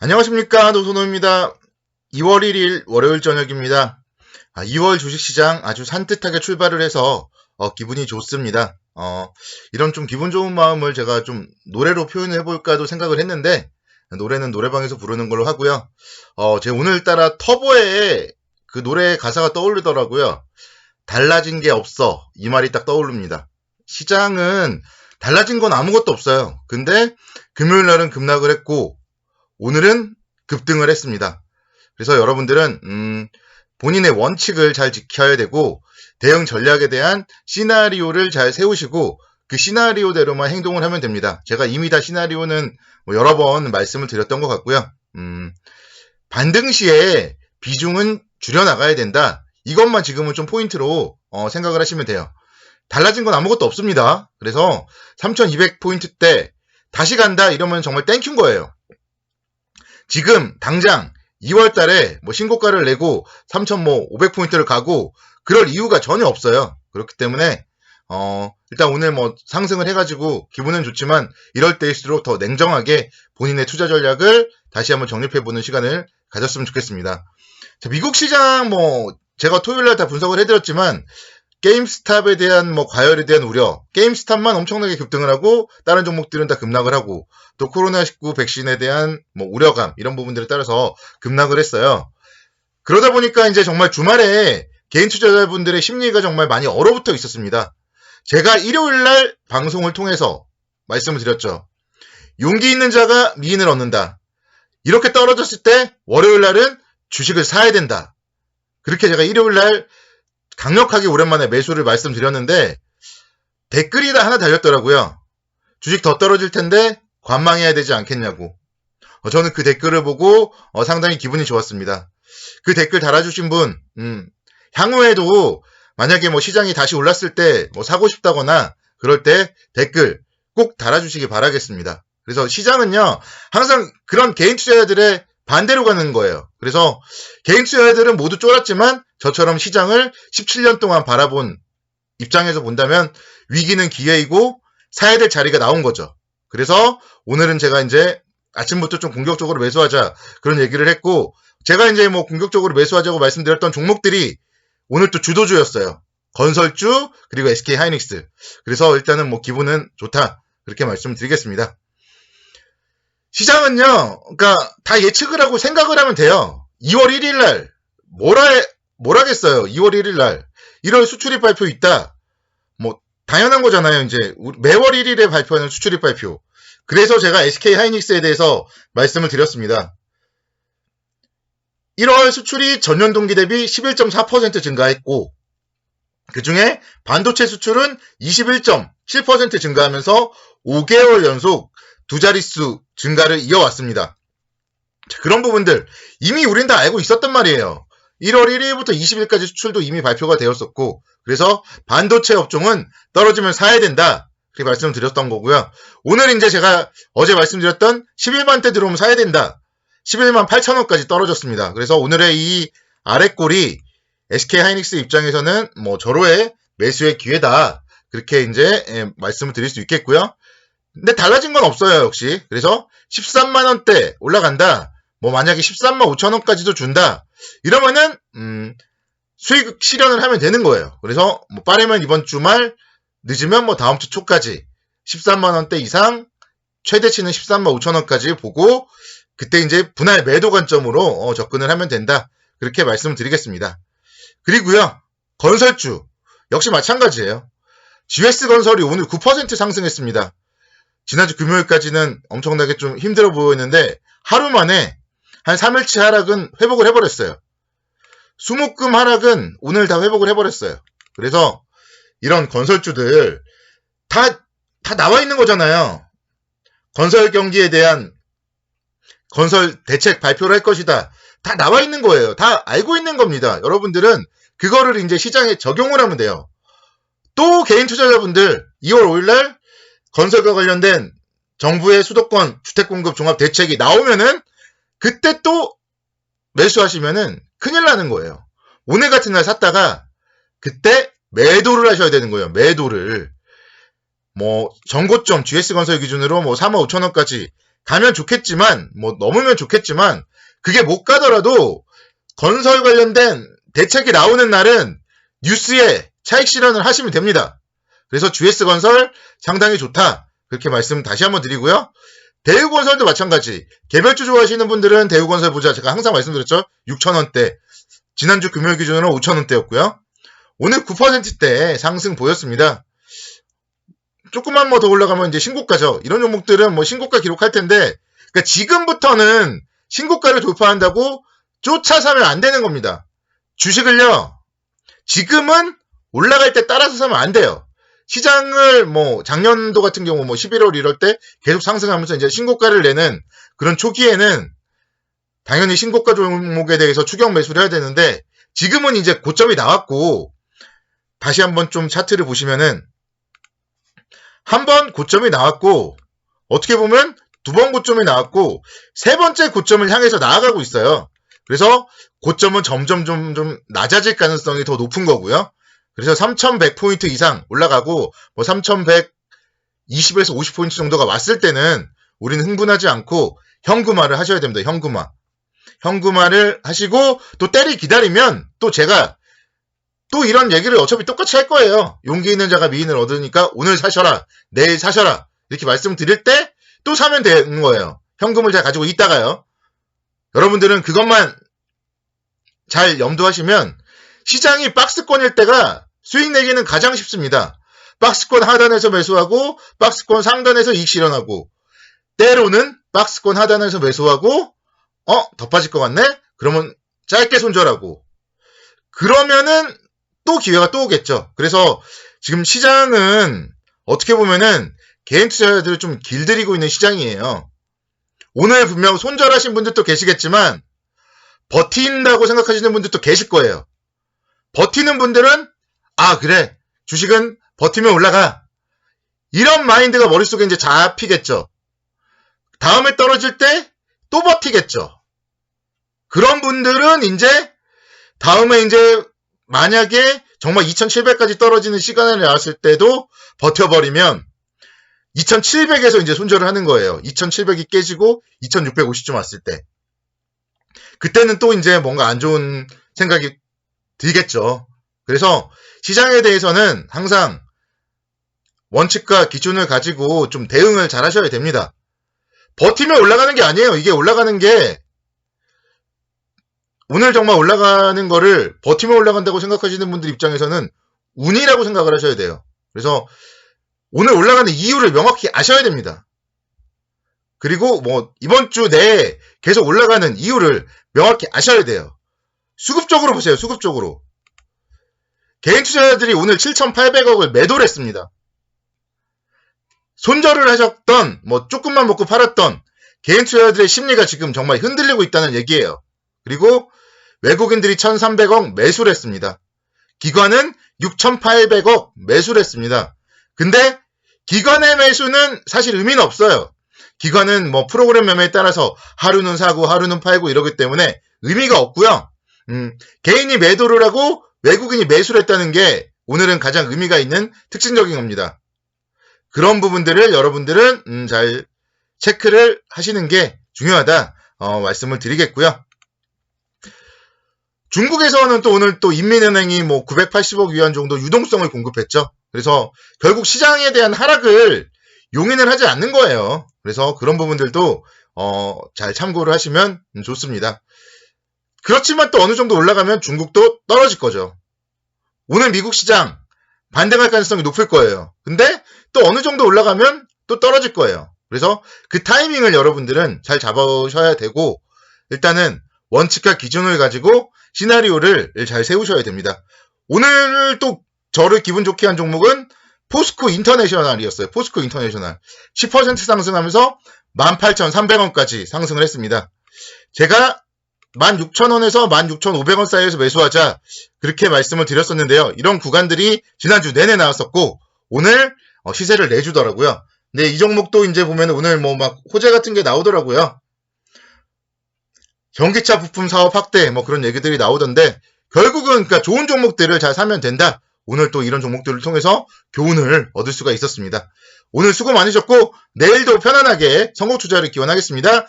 안녕하십니까 노선호입니다. 2월 1일 월요일 저녁입니다. 아, 2월 주식시장 아주 산뜻하게 출발을 해서 어, 기분이 좋습니다. 어, 이런 좀 기분 좋은 마음을 제가 좀 노래로 표현해 볼까도 생각을 했는데 노래는 노래방에서 부르는 걸로 하고요. 어, 제 오늘따라 터보의 그 노래 가사가 떠오르더라고요. 달라진 게 없어 이 말이 딱 떠오릅니다. 시장은 달라진 건 아무것도 없어요. 근데 금요일 날은 급락을 했고 오늘은 급등을 했습니다. 그래서 여러분들은 음, 본인의 원칙을 잘 지켜야 되고 대응 전략에 대한 시나리오를 잘 세우시고 그 시나리오대로만 행동을 하면 됩니다. 제가 이미 다 시나리오는 뭐 여러 번 말씀을 드렸던 것 같고요. 음, 반등 시에 비중은 줄여나가야 된다. 이것만 지금은 좀 포인트로 어, 생각을 하시면 돼요. 달라진 건 아무것도 없습니다. 그래서 3200포인트 때 다시 간다 이러면 정말 땡큐인 거예요. 지금 당장 2월 달에 뭐 신고가를 내고 3,500포인트를 가고 그럴 이유가 전혀 없어요. 그렇기 때문에 어, 일단 오늘 뭐 상승을 해가지고 기분은 좋지만 이럴 때일수록 더 냉정하게 본인의 투자 전략을 다시 한번 정립해보는 시간을 가졌으면 좋겠습니다. 자, 미국 시장 뭐 제가 토요일 날 다 분석을 해드렸지만 게임스탑에 대한 뭐 과열에 대한 우려, 게임스탑만 엄청나게 급등을 하고 다른 종목들은 다 급락을 하고 또 코로나19 백신에 대한 뭐 우려감 이런 부분들에 따라서 급락을 했어요. 그러다 보니까 이제 정말 주말에 개인 투자자분들의 심리가 정말 많이 얼어붙어 있었습니다. 제가 일요일 날 방송을 통해서 말씀을 드렸죠. 용기 있는 자가 미인을 얻는다. 이렇게 떨어졌을 때 월요일 날은 주식을 사야 된다. 그렇게 제가 일요일 날 강력하게 오랜만에 매수를 말씀드렸는데 댓글이 다 하나 달렸더라고요. 주식 더 떨어질 텐데 관망해야 되지 않겠냐고. 어, 저는 그 댓글을 보고 어, 상당히 기분이 좋았습니다. 그 댓글 달아주신 분, 음, 향후에도 만약에 뭐 시장이 다시 올랐을 때 뭐 사고 싶다거나 그럴 때 댓글 꼭 달아주시기 바라겠습니다. 그래서 시장은요, 항상 그런 개인 투자자들의 반대로 가는 거예요. 그래서 개인 투자자들은 모두 쫄았지만 저처럼 시장을 17년 동안 바라본 입장에서 본다면 위기는 기회이고 사야 될 자리가 나온 거죠. 그래서 오늘은 제가 이제 아침부터 좀 공격적으로 매수하자 그런 얘기를 했고 제가 이제 뭐 공격적으로 매수하자고 말씀드렸던 종목들이 오늘 또 주도주였어요. 건설주 그리고 SK 하이닉스. 그래서 일단은 뭐 기분은 좋다 그렇게 말씀드리겠습니다. 시장은요, 그러니까 다 예측을 하고 생각을 하면 돼요. 2월 1일 날 뭐라 뭐라겠어요. 2월 1일 날 1월 수출입 발표 있다. 뭐 당연한 거잖아요. 이제 매월 1일에 발표하는 수출입 발표. 그래서 제가 SK 하이닉스에 대해서 말씀을 드렸습니다. 1월 수출이 전년 동기 대비 11.4% 증가했고 그 중에 반도체 수출은 21.7% 증가하면서 5개월 연속 두 자릿수 증가를 이어왔습니다. 그런 부분들 이미 우린 다 알고 있었단 말이에요. 1월 1일부터 20일까지 수출도 이미 발표가 되었었고 그래서 반도체 업종은 떨어지면 사야 된다. 그렇게 말씀드렸던 거고요. 오늘 이제 제가 어제 말씀드렸던 11만 대 들어오면 사야 된다. 11만 8천 원까지 떨어졌습니다. 그래서 오늘의 이 아래꼴이 SK 하이닉스 입장에서는 뭐 절호의 매수의 기회다. 그렇게 이제 예, 말씀을 드릴 수 있겠고요. 근데 달라진 건 없어요, 역시. 그래서 13만원대 올라간다. 뭐 만약에 13만 5천원까지도 준다. 이러면은 음, 수익 실현을 하면 되는 거예요. 그래서 뭐 빠르면 이번 주말, 늦으면 뭐 다음 주 초까지 13만 원대 이상, 최대치는 13만 5천 원까지 보고 그때 이제 분할 매도 관점으로 어, 접근을 하면 된다. 그렇게 말씀드리겠습니다. 그리고요. 건설주 역시 마찬가지예요. GS 건설이 오늘 9% 상승했습니다. 지난주 금요일까지는 엄청나게 좀 힘들어 보였는데 하루 만에 한 3일치 하락은 회복을 해버렸어요. 수목금 하락은 오늘 다 회복을 해버렸어요. 그래서 이런 건설주들 다, 다 나와 있는 거잖아요. 건설 경기에 대한 건설 대책 발표를 할 것이다. 다 나와 있는 거예요. 다 알고 있는 겁니다. 여러분들은 그거를 이제 시장에 적용을 하면 돼요. 또 개인 투자자분들 2월 5일날 건설과 관련된 정부의 수도권 주택공급 종합 대책이 나오면은 그때 또 매수하시면은 큰일 나는 거예요. 오늘 같은 날 샀다가 그때 매도를 하셔야 되는 거예요. 매도를. 뭐 전고점 GS건설 기준으로 뭐 3만 5천 원까지 가면 좋겠지만, 뭐 넘으면 좋겠지만, 그게 못 가더라도 건설 관련된 대책이 나오는 날은 뉴스에 차익 실현을 하시면 됩니다. 그래서 GS건설 상당히 좋다. 그렇게 말씀 다시 한번 드리고요. 대우건설도 마찬가지. 개별주 좋아하시는 분들은 대우건설 보자. 제가 항상 말씀드렸죠. 6천원대. 지난주 금요일 기준으로 5천원대였고요. 오늘 9%대 상승 보였습니다. 조금만 뭐 더 올라가면 이제 신고가죠. 이런 종목들은 뭐 신고가 기록할 텐데, 그러니까 지금부터는 신고가를 돌파한다고 쫓아 사면 안 되는 겁니다. 주식을요, 지금은 올라갈 때 따라서 사면 안 돼요. 시장을 뭐 작년도 같은 경우 뭐 11월 이럴 때 계속 상승하면서 이제 신고가를 내는 그런 초기에는 당연히 신고가 종목에 대해서 추격 매수를 해야 되는데 지금은 이제 고점이 나왔고 다시 한번 좀 차트를 보시면은 한번 고점이 나왔고 어떻게 보면 두 번 고점이 나왔고 세 번째 고점을 향해서 나아가고 있어요. 그래서 고점은 점점 좀, 좀 낮아질 가능성이 더 높은 거고요. 그래서 3,100포인트 이상 올라가고 뭐 3,120에서 50포인트 정도가 왔을 때는 우리는 흥분하지 않고 현금화를 하셔야 됩니다. 현금화. 현금화를 하시고 또 때리 기다리면 또 제가 또 이런 얘기를 어차피 똑같이 할 거예요. 용기 있는 자가 미인을 얻으니까 오늘 사셔라. 내일 사셔라. 이렇게 말씀드릴 때 또 사면 되는 거예요. 현금을 잘 가지고 있다가요. 여러분들은 그것만 잘 염두하시면 시장이 박스권일 때가 수익 내기는 가장 쉽습니다. 박스권 하단에서 매수하고 박스권 상단에서 이익 실현하고 때로는 박스권 하단에서 매수하고 어? 더 빠질 것 같네? 그러면 짧게 손절하고 그러면은 또 기회가 또 오겠죠. 그래서 지금 시장은 어떻게 보면은 개인 투자자들을 좀 길들이고 있는 시장이에요. 오늘 분명 손절하신 분들도 계시겠지만 버틴다고 생각하시는 분들도 계실 거예요. 버티는 분들은 아 그래 주식은 버티면 올라가 이런 마인드가 머릿속에 이제 잡히겠죠. 다음에 떨어질 때 또 버티겠죠. 그런 분들은 이제 다음에 이제 만약에 정말 2700까지 떨어지는 시간에 나왔을 때도 버텨버리면 2700에서 이제 손절을 하는 거예요. 2700이 깨지고 2650쯤 왔을 때. 그때는 또 이제 뭔가 안 좋은 생각이 들겠죠. 그래서 시장에 대해서는 항상 원칙과 기준을 가지고 좀 대응을 잘 하셔야 됩니다. 버티면 올라가는 게 아니에요. 이게 올라가는 게 오늘 정말 올라가는 거를 버티면 올라간다고 생각하시는 분들 입장에서는 운이라고 생각을 하셔야 돼요. 그래서 오늘 올라가는 이유를 명확히 아셔야 됩니다. 그리고 뭐 이번 주 내에 계속 올라가는 이유를 명확히 아셔야 돼요. 수급적으로 보세요. 수급적으로. 개인 투자자들이 오늘 7,800억을 매도를 했습니다. 손절을 하셨던 뭐 조금만 먹고 팔았던 개인 투자자들의 심리가 지금 정말 흔들리고 있다는 얘기예요. 그리고 외국인들이 1,300억 매수를 했습니다. 기관은 6,800억 매수를 했습니다. 근데 기관의 매수는 사실 의미는 없어요. 기관은 뭐 프로그램 매매에 따라서 하루는 사고 하루는 팔고 이러기 때문에 의미가 없고요. 음, 개인이 매도를 하고 외국인이 매수를 했다는 게 오늘은 가장 의미가 있는 특징적인 겁니다. 그런 부분들을 여러분들은 음, 잘 체크를 하시는 게 중요하다 어, 말씀을 드리겠고요. 중국에서는 또 오늘 또 인민은행이 뭐 980억 위안 정도 유동성을 공급했죠. 그래서 결국 시장에 대한 하락을 용인을 하지 않는 거예요. 그래서 그런 부분들도 어, 잘 참고를 하시면 좋습니다. 그렇지만 또 어느 정도 올라가면 중국도 떨어질 거죠. 오늘 미국 시장 반등할 가능성이 높을 거예요. 근데 또 어느 정도 올라가면 또 떨어질 거예요. 그래서 그 타이밍을 여러분들은 잘 잡으셔야 되고 일단은 원칙과 기준을 가지고 시나리오를 잘 세우셔야 됩니다. 오늘 또 저를 기분 좋게 한 종목은 포스코 인터내셔널이었어요. 포스코 인터내셔널. 10% 상승하면서 18,300원까지 상승을 했습니다. 제가 16,000원에서 16,500원 사이에서 매수하자 그렇게 말씀을 드렸었는데요. 이런 구간들이 지난주 내내 나왔었고 오늘 어, 시세를 내주더라고요. 근데 이 종목도 이제 보면 오늘 뭐 막 호재 같은 게 나오더라고요. 전기차 부품 사업 확대 뭐 그런 얘기들이 나오던데 결국은 그러니까 좋은 종목들을 잘 사면 된다. 오늘 또 이런 종목들을 통해서 교훈을 얻을 수가 있었습니다. 오늘 수고 많으셨고 내일도 편안하게 선곡 투자를 기원하겠습니다.